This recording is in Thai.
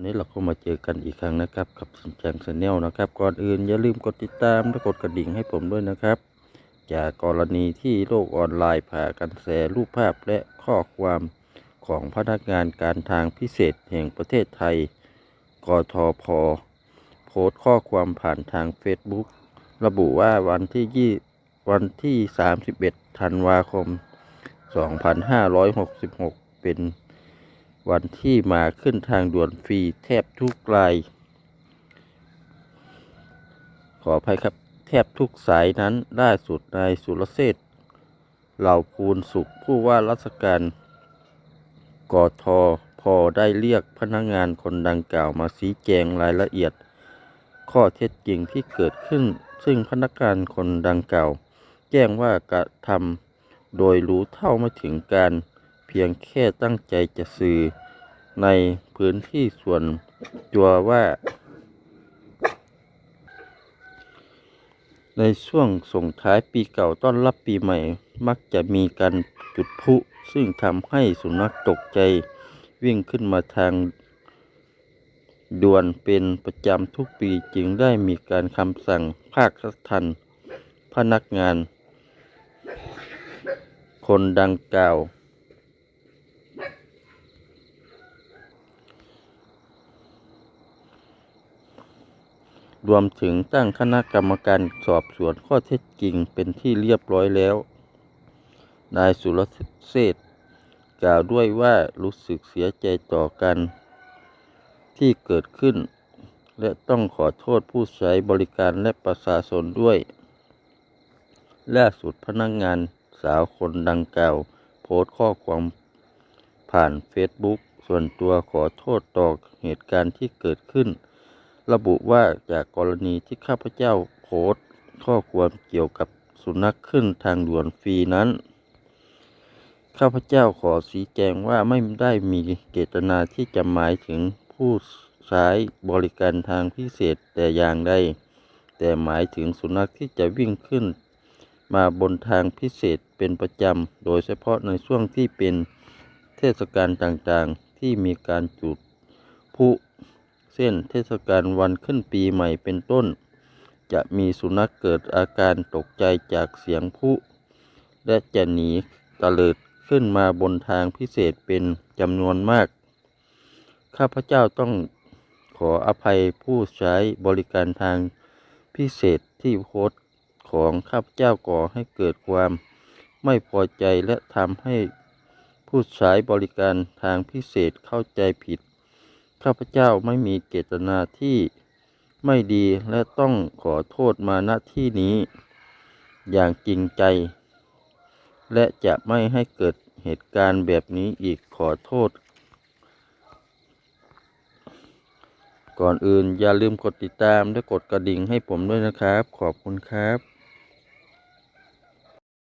วันนี้เราก็มาเจอกันอีกครั้งนะครับกับสินแจงชาแนลนะครับ ก่อนอื่นอย่าลืมกดติดตามและกดกระดิ่งให้ผมด้วยนะครับ จากกรณีที่โลกออนไลน์ผ่ากันแชร์รูปภาพและข้อความของพนักงานการทางพิเศษแห่งประเทศไทย กทพ โพสต์ข้อความผ่านทาง Facebook ระบุว่าวันที่ยี่วันที่ 31 ธันวาคม 2566 เป็น วันที่มาขึ้นทางด่วนฟรีแทบทุกราย ขออภัยครับแทบทุกสายนั้นล่าสุดนายสุรเชษฐ์เหล่าภูลสุขผู้ว่าราชการกทพได้เรียกพนักงานคนดังกล่าวมาชี้แจงรายละเอียด ข้อเท็จจริงที่เกิดขึ้น ซึ่งพนักงานคนดังกล่าว แจ้งว่ากระทำโดยรู้เท่าไม่ถึงการ เพียงแค่ตั้งใจจะสื่อในพื้นที่ส่วนตัวว่า ในช่วงส่งท้ายปีเก่าต้อนรับปีใหม่ มักจะมีการจุดพลุซึ่งทำให้สุนัขตกใจวิ่งขึ้นมาทางด่วนเป็นประจำทุกปีจึงได้มีการคำสั่งภาคทันพนักงาน คนดังกล่าว รวมถึงตั้งคณะกรรมการสอบสวนข้อเท็จจริงเป็นที่เรียบร้อยแล้ว นายสุรเชษฐ์กล่าวด้วยว่ารู้สึกเสียใจต่อกัน ที่เกิดขึ้น และต้องขอโทษผู้ใช้บริการและประชาชนด้วย ล่าสุดพนักงานสาวคนดังกล่าว โพสต์ข้อความผ่านเฟซบุ๊กส่วนตัวขอโทษต่อเหตุการณ์ที่เกิดขึ้น ระบุว่าจากกรณีที่ข้าพเจ้าโพสต์ข้อความเกี่ยวกับสุนัขขึ้นทางด่วนฟรีนั้น ข้าพเจ้าขอชี้แจงว่าไม่ได้มีเจตนาที่จะหมายถึงผู้ใช้บริการทางพิเศษแต่อย่างใด แต่หมายถึงสุนัขที่จะวิ่งขึ้น มาบนทางพิเศษเป็นประจำ โดยเฉพาะในช่วงที่เป็นเทศกาลต่างๆ ที่มีการจุดพลุ เช่นเทศกาลวันขึ้นปีใหม่เป็นต้น จะมีสุนัขเกิดอาการตกใจจากเสียงพลุและจะหนีตะเลิดขึ้นมาบนทางพิเศษเป็นจำนวนมาก ข้าพเจ้าต้องขออภัยผู้ใช้บริการทางพิเศษที่โพสของข้าพเจ้าก่อให้เกิดความไม่พอใจและทำให้ผู้ใช้บริการทางพิเศษเข้าใจผิด ข้าพเจ้าไม่มีเจตนาที่ไม่ดีและต้องขอโทษมาณที่นี้ อย่างจริงใจ และจะไม่ให้เกิดเหตุการณ์แบบนี้อีกขอโทษ ก่อนอื่นอย่าลืมกดติดตามและกดกระดิ่งให้ผมด้วยนะครับ ขอบคุณครับ